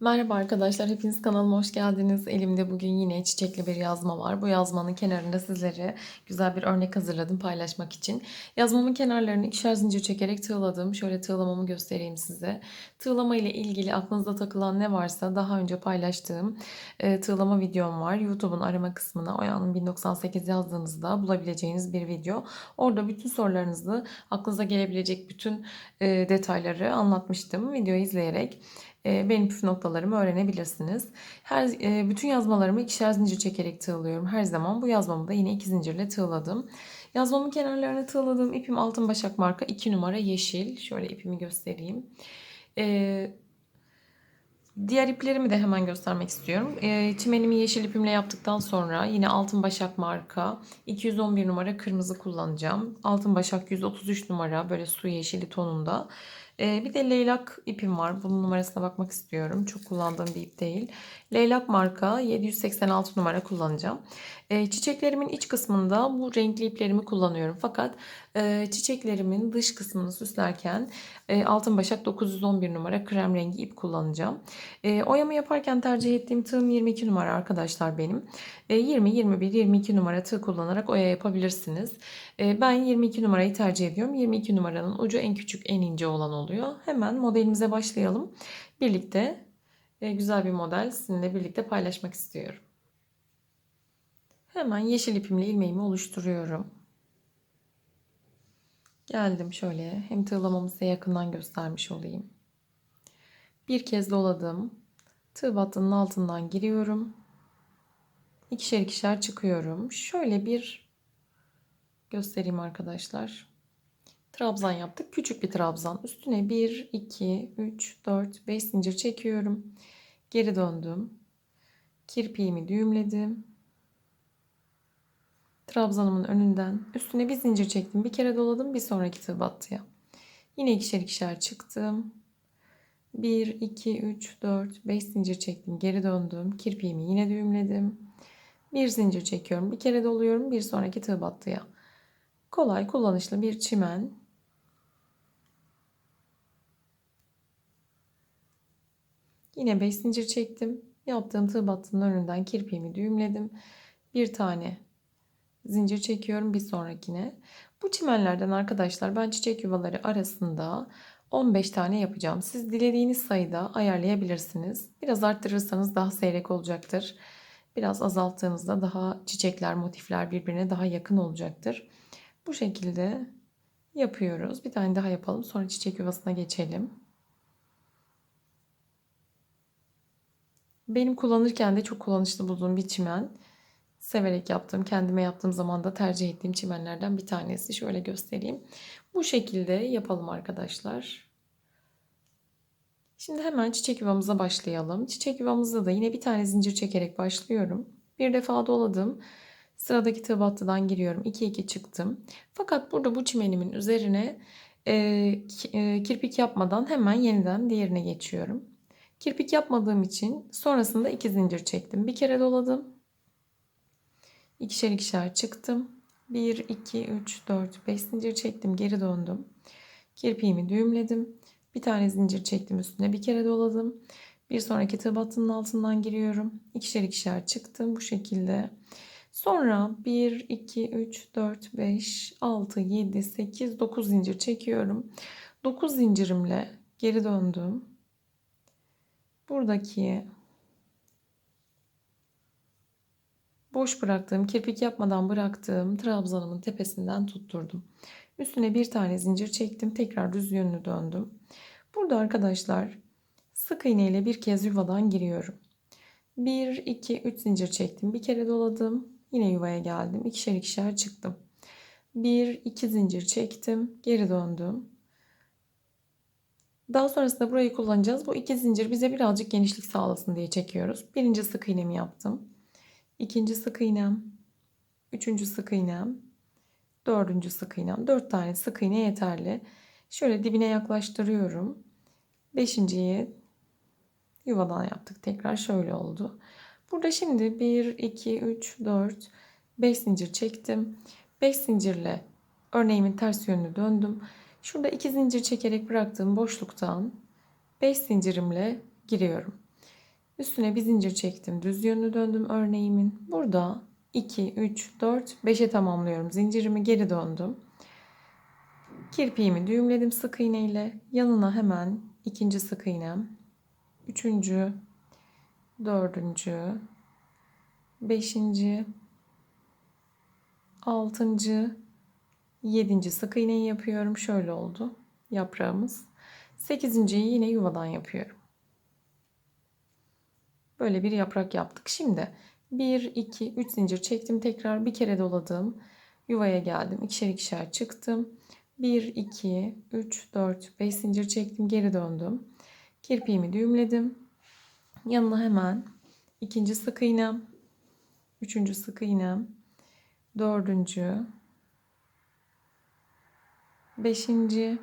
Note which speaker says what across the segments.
Speaker 1: Merhaba arkadaşlar, hepiniz kanalıma hoş geldiniz. Elimde bugün yine çiçekli bir yazma var. Bu yazmanın kenarında sizlere güzel bir örnek hazırladım paylaşmak için. Yazmamın kenarlarını ikişer zincir çekerek tığladım. Şöyle tığlamamı göstereyim size. Tığlama ile ilgili aklınızda takılan ne varsa daha önce paylaştığım e, tığlama videom var. YouTube'un arama kısmına Oya'nın 1098 yazdığınızda bulabileceğiniz bir video. Orada bütün sorularınızı, aklınıza gelebilecek bütün e, detayları anlatmıştım videoyu izleyerek benim püf noktalarımı öğrenebilirsiniz. Her e, bütün yazmalarımı ikişer zincir çekerek tığlıyorum. Her zaman bu yazmamı da yine iki zincirle tığladım. Yazmamın kenarlarına tığladığım ipim altın başak marka 2 numara yeşil. Şöyle ipimi göstereyim. E, diğer iplerimi de hemen göstermek istiyorum. çimenimi yeşil ipimle yaptıktan sonra yine altın başak marka 211 numara kırmızı kullanacağım. Altın başak 133 numara böyle su yeşili tonunda. Ee, bir de leylak ipim var. Bunun numarasına bakmak istiyorum. Çok kullandığım bir ip değil. Leylak marka 786 numara kullanacağım. Ee, çiçeklerimin iç kısmında bu renkli iplerimi kullanıyorum. Fakat e, çiçeklerimin dış kısmını süslerken e, altın başak 911 numara krem rengi ip kullanacağım. E, oyamı yaparken tercih ettiğim tığım 22 numara arkadaşlar benim. 20, 21, 22 numara tığ kullanarak oya yapabilirsiniz. Ben 22 numarayı tercih ediyorum. 22 numaranın ucu en küçük en ince olan oluyor. Hemen modelimize başlayalım. Birlikte güzel bir model sizinle birlikte paylaşmak istiyorum. Hemen yeşil ipimle ilmeğimi oluşturuyorum. Geldim şöyle hem tığlamamı size yakından göstermiş olayım. Bir kez doladım. Tığ battının altından giriyorum. İkişer ikişer çıkıyorum. Şöyle bir göstereyim arkadaşlar. Trabzan yaptık. Küçük bir trabzan. Üstüne 1, 2, 3, 4, 5 zincir çekiyorum. Geri döndüm. Kirpiğimi düğümledim. Trabzanımın önünden üstüne bir zincir çektim. Bir kere doladım. Bir sonraki tığ battıya. Yine ikişer ikişer çıktım. 1, 2, 3, 4, 5 zincir çektim. Geri döndüm. Kirpiğimi yine düğümledim. Bir zincir çekiyorum. Bir kere doluyorum. Bir sonraki tığ battıya. Kolay kullanışlı bir çimen. Yine 5 zincir çektim. Yaptığım tığ battının önünden kirpiğimi düğümledim. Bir tane zincir çekiyorum bir sonrakine. Bu çimenlerden arkadaşlar ben çiçek yuvaları arasında 15 tane yapacağım. Siz dilediğiniz sayıda ayarlayabilirsiniz. Biraz arttırırsanız daha seyrek olacaktır. Biraz azalttığınızda daha çiçekler, motifler birbirine daha yakın olacaktır. Bu şekilde yapıyoruz. Bir tane daha yapalım. Sonra çiçek yuvasına geçelim. Benim kullanırken de çok kullanışlı bulduğum bir çimen. Severek yaptığım, kendime yaptığım zaman da tercih ettiğim çimenlerden bir tanesi. Şöyle göstereyim. Bu şekilde yapalım arkadaşlar. Şimdi hemen çiçek yuvamıza başlayalım. Çiçek yuvamızda da yine bir tane zincir çekerek başlıyorum. Bir defa doladım. Sıradaki tığ battıdan giriyorum. 2 2 çıktım. Fakat burada bu çimenimin üzerine e, e, kirpik yapmadan hemen yeniden diğerine geçiyorum. Kirpik yapmadığım için sonrasında iki zincir çektim. Bir kere doladım. İkişer ikişer çıktım. 1, 2, 3, 4, 5 zincir çektim. Geri döndüm. Kirpiğimi düğümledim. Bir tane zincir çektim üstüne. Bir kere doladım. Bir sonraki tığ altından giriyorum. İkişer ikişer çıktım bu şekilde. Sonra 1, 2, 3, 4, 5, 6, 7, 8, 9 zincir çekiyorum. 9 zincirimle geri döndüm. Buradaki boş bıraktığım, kirpik yapmadan bıraktığım trabzanımın tepesinden tutturdum. Üstüne bir tane zincir çektim. Tekrar düz yönünü döndüm. Burada arkadaşlar sık iğne ile bir kez yuvadan giriyorum. 1, 2, 3 zincir çektim. Bir kere doladım. Yine yuvaya geldim. İkişer ikişer çıktım. 1, 2 zincir çektim. Geri döndüm. Daha sonrasında burayı kullanacağız. Bu iki zincir bize birazcık genişlik sağlasın diye çekiyoruz. Birinci sık iğnemi yaptım. İkinci sık iğnem. Üçüncü sık iğnem. Dördüncü sık iğnem. Dört tane sık iğne yeterli. Şöyle dibine yaklaştırıyorum. Beşinciyi yuvadan yaptık. Tekrar şöyle oldu. Burada şimdi 1, 2, 3, 4, 5 zincir çektim. 5 zincirle örneğimin ters yönünü döndüm. Şurada 2 zincir çekerek bıraktığım boşluktan 5 zincirimle giriyorum. Üstüne bir zincir çektim. Düz yönlü döndüm örneğimin. Burada 2, 3, 4, 5'e tamamlıyorum. Zincirimi geri döndüm. Kirpiğimi düğümledim sık iğne ile. Yanına hemen ikinci sık iğnem. Üçüncü, dördüncü, beşinci, altıncı, yedinci sık iğneyi yapıyorum. Şöyle oldu yaprağımız. Sekizinciyi yine yuvadan yapıyorum. Böyle bir yaprak yaptık. Şimdi 1, 2, 3 zincir çektim. Tekrar bir kere doladım. Yuvaya geldim. İkişer ikişer çıktım. 1, 2, 3, 4, 5 zincir çektim. Geri döndüm. Kirpiğimi düğümledim. Yanına hemen ikinci sık iğnem, üçüncü sık iğnem, dördüncü, beşinci,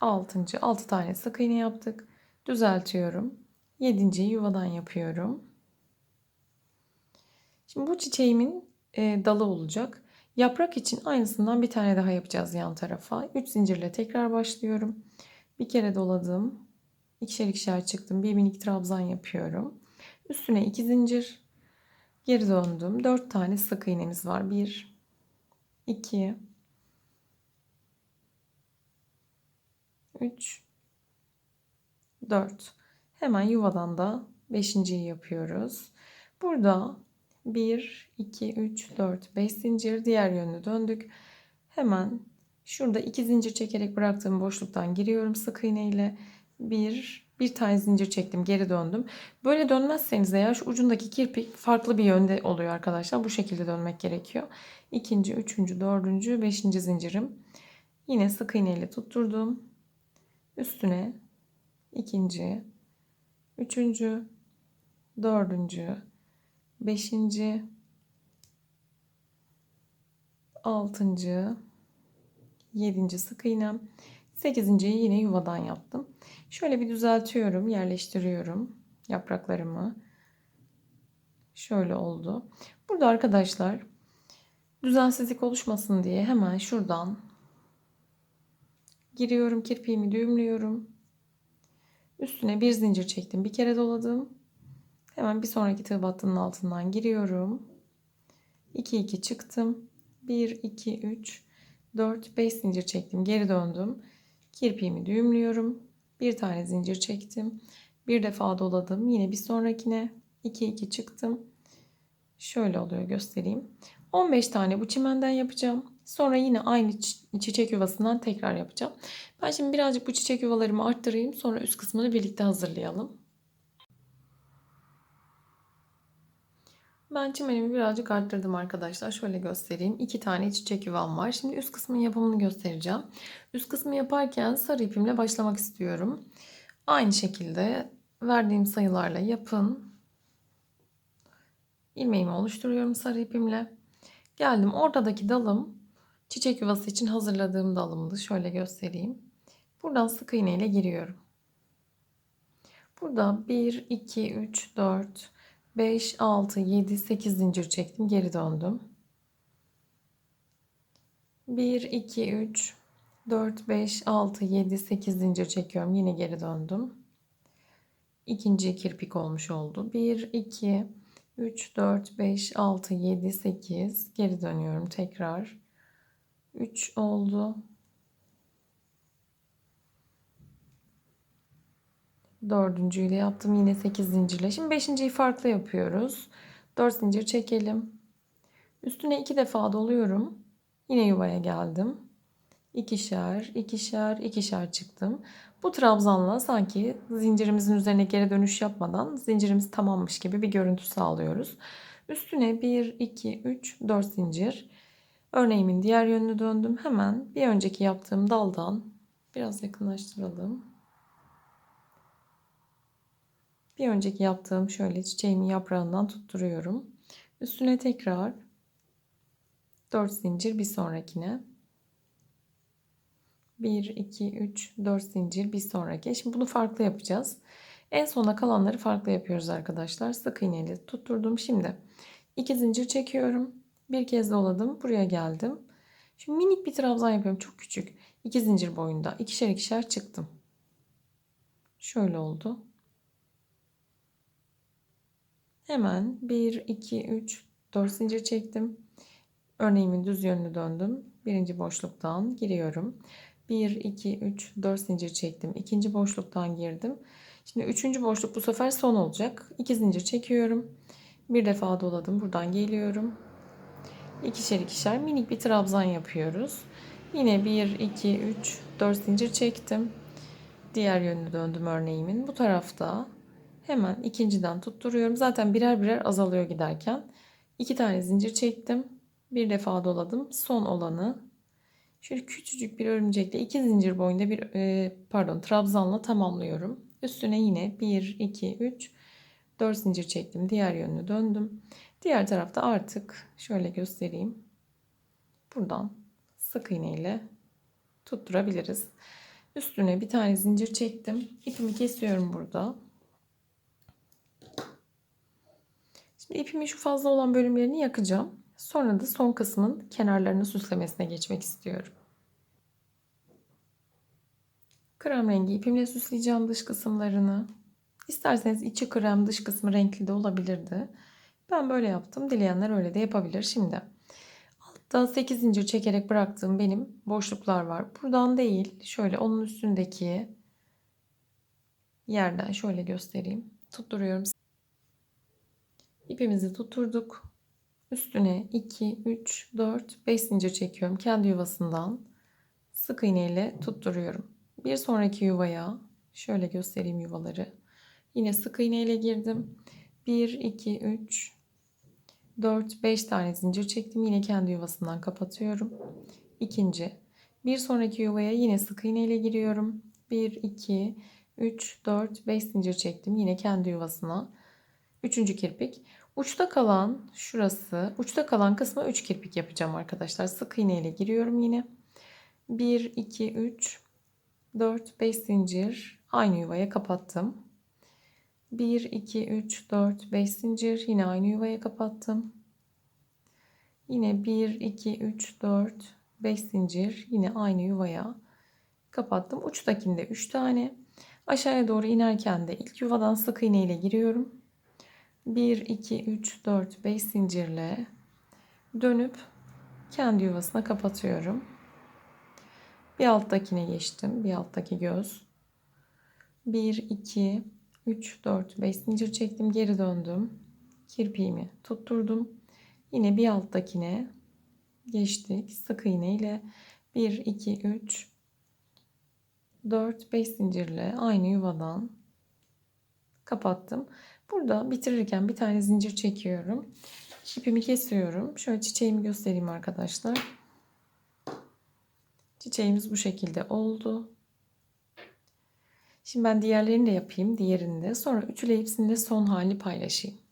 Speaker 1: altıncı, altı tane sık iğne yaptık. Düzeltiyorum. Yedinciyi yuvadan yapıyorum. Şimdi bu çiçeğimin e, dalı olacak. Yaprak için aynısından bir tane daha yapacağız yan tarafa. 3 zincirle tekrar başlıyorum. Bir kere doladım. İkişer ikişer çıktım. Bir minik trabzan yapıyorum. Üstüne 2 zincir. Geri döndüm. 4 tane sık iğnemiz var. 1 2 3 4 Hemen yuvadan da 5.yi yapıyoruz. Burada 1 2 3 4 5 zincir diğer yönlü döndük. Hemen şurada 2 zincir çekerek bıraktığım boşluktan giriyorum sık iğne ile. 1 bir tane zincir çektim geri döndüm. Böyle dönmezseniz eğer şu ucundaki kirpik farklı bir yönde oluyor arkadaşlar. Bu şekilde dönmek gerekiyor. İkinci, üçüncü, dördüncü, beşinci zincirim. Yine sık iğne ile tutturdum. Üstüne ikinci, üçüncü, dördüncü, beşinci, altıncı, yedinci sık iğnem. Sekizinciyi yine yuvadan yaptım. Şöyle bir düzeltiyorum, yerleştiriyorum yapraklarımı. Şöyle oldu. Burada arkadaşlar düzensizlik oluşmasın diye hemen şuradan giriyorum, kirpiğimi düğümlüyorum. Üstüne bir zincir çektim. Bir kere doladım. Hemen bir sonraki tığ battının altından giriyorum. 2 2 çıktım. 1 2 3 4 5 zincir çektim. Geri döndüm. Kirpiğimi düğümlüyorum. Bir tane zincir çektim. Bir defa doladım. Yine bir sonrakine 2 2 çıktım. Şöyle oluyor göstereyim. 15 tane bu çimenden yapacağım. Sonra yine aynı çiçek yuvasından tekrar yapacağım. Ben şimdi birazcık bu çiçek yuvalarımı arttırayım. Sonra üst kısmını birlikte hazırlayalım. Ben çimenimi birazcık arttırdım arkadaşlar. Şöyle göstereyim. İki tane çiçek yuvam var. Şimdi üst kısmın yapımını göstereceğim. Üst kısmı yaparken sarı ipimle başlamak istiyorum. Aynı şekilde verdiğim sayılarla yapın. İlmeğimi oluşturuyorum sarı ipimle. Geldim ortadaki dalım çiçek yuvası için hazırladığım dalımdı. Şöyle göstereyim. Buradan sık iğne ile giriyorum. Burada 1, 2, 3, 4, 5, 6, 7, 8 zincir çektim. Geri döndüm. 1, 2, 3, 4, 5, 6, 7, 8 zincir çekiyorum. Yine geri döndüm. İkinci kirpik olmuş oldu. 1, 2, 3, 4, 5, 6, 7, 8. Geri dönüyorum tekrar. 3 oldu. Dördüncüyle yaptım. Yine 8 zincirle. Şimdi beşinciyi farklı yapıyoruz. 4 zincir çekelim. Üstüne iki defa doluyorum. Yine yuvaya geldim. İkişer, ikişer, ikişer çıktım. Bu trabzanla sanki zincirimizin üzerine geri dönüş yapmadan zincirimiz tamammış gibi bir görüntü sağlıyoruz. Üstüne 1, 2, 3, 4 zincir. Örneğimin diğer yönünü döndüm. Hemen bir önceki yaptığım daldan biraz yakınlaştıralım. Bir önceki yaptığım şöyle çiçeğimin yaprağından tutturuyorum. Üstüne tekrar 4 zincir bir sonrakine. 1, 2, 3, 4 zincir bir sonraki. Şimdi bunu farklı yapacağız. En sona kalanları farklı yapıyoruz arkadaşlar. Sık iğneyle tutturdum. Şimdi 2 zincir çekiyorum. Bir kez doladım. Buraya geldim. Şimdi minik bir trabzan yapıyorum. Çok küçük. 2 zincir boyunda. ikişer ikişer çıktım. Şöyle oldu. Hemen 1, 2, 3, 4 zincir çektim. Örneğimin düz yönünü döndüm. Birinci boşluktan giriyorum. 1, 2, 3, 4 zincir çektim. İkinci boşluktan girdim. Şimdi üçüncü boşluk bu sefer son olacak. 2 zincir çekiyorum. Bir defa doladım. Buradan geliyorum. İkişer ikişer minik bir trabzan yapıyoruz. Yine 1, 2, 3, 4 zincir çektim. Diğer yönünü döndüm örneğimin. Bu tarafta hemen ikinciden tutturuyorum. Zaten birer birer azalıyor giderken. İki tane zincir çektim. Bir defa doladım. Son olanı şöyle küçücük bir örümcekle iki zincir boyunda bir e, pardon trabzanla tamamlıyorum. Üstüne yine 1, 2, 3, 4 zincir çektim. Diğer yönünü döndüm. Diğer tarafta artık şöyle göstereyim. Buradan sık iğne ile tutturabiliriz. Üstüne bir tane zincir çektim. İpimi kesiyorum burada. Şimdi ipimin şu fazla olan bölümlerini yakacağım. Sonra da son kısmın kenarlarını süslemesine geçmek istiyorum. Krem rengi ipimle süsleyeceğim dış kısımlarını. İsterseniz içi krem dış kısmı renkli de olabilirdi. Ben böyle yaptım. Dileyenler öyle de yapabilir. Şimdi altta 8 zincir çekerek bıraktığım benim boşluklar var. Buradan değil şöyle onun üstündeki yerden şöyle göstereyim. Tutturuyorum. İpimizi tutturduk. Üstüne 2, 3, 4, 5 zincir çekiyorum. Kendi yuvasından sık iğne ile tutturuyorum. Bir sonraki yuvaya şöyle göstereyim yuvaları. Yine sık iğne ile girdim. 1, 2, 3, 4, 5 tane zincir çektim. Yine kendi yuvasından kapatıyorum. İkinci. Bir sonraki yuvaya yine sık iğne ile giriyorum. 1, 2, 3, 4, 5 zincir çektim. Yine kendi yuvasına. Üçüncü kirpik. Uçta kalan şurası, uçta kalan kısma 3 kirpik yapacağım arkadaşlar. Sık iğne ile giriyorum yine. 1, 2, 3, 4, 5 zincir. Aynı yuvaya kapattım. 1, 2, 3, 4, 5 zincir. Yine aynı yuvaya kapattım. Yine 1, 2, 3, 4, 5 zincir. Yine aynı yuvaya kapattım. Uçtakinde 3 tane. Aşağıya doğru inerken de ilk yuvadan sık iğne ile giriyorum. 1, 2, 3, 4, 5 zincirle dönüp kendi yuvasına kapatıyorum. Bir alttakine geçtim. Bir alttaki göz. 1, 2, 3, 4, 5 zincir çektim. Geri döndüm. Kirpiğimi tutturdum. Yine bir alttakine geçtik. Sık iğne ile 1, 2, 3, 4, 5 zincirle aynı yuvadan kapattım. Burada bitirirken bir tane zincir çekiyorum. İpimi kesiyorum. Şöyle çiçeğimi göstereyim arkadaşlar. Çiçeğimiz bu şekilde oldu. Şimdi ben diğerlerini de yapayım. Diğerini de. Sonra ütüleyip hepsini son hali paylaşayım.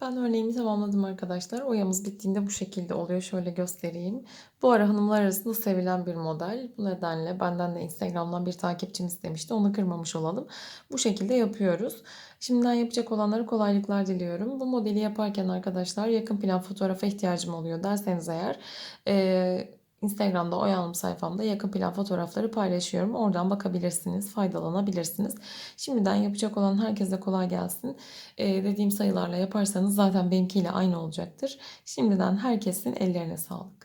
Speaker 1: Ben örneğimi tamamladım arkadaşlar. Oyamız bittiğinde bu şekilde oluyor. Şöyle göstereyim. Bu ara hanımlar arasında sevilen bir model. Bu nedenle benden de Instagram'dan bir takipçim istemişti. Onu kırmamış olalım. Bu şekilde yapıyoruz. Şimdiden yapacak olanlara kolaylıklar diliyorum. Bu modeli yaparken arkadaşlar yakın plan fotoğrafa ihtiyacım oluyor derseniz eğer... Ee, Instagram'da Oyanım sayfamda yakın plan fotoğrafları paylaşıyorum. Oradan bakabilirsiniz, faydalanabilirsiniz. Şimdiden yapacak olan herkese kolay gelsin. Ee, dediğim sayılarla yaparsanız zaten benimkiyle aynı olacaktır. Şimdiden herkesin ellerine sağlık.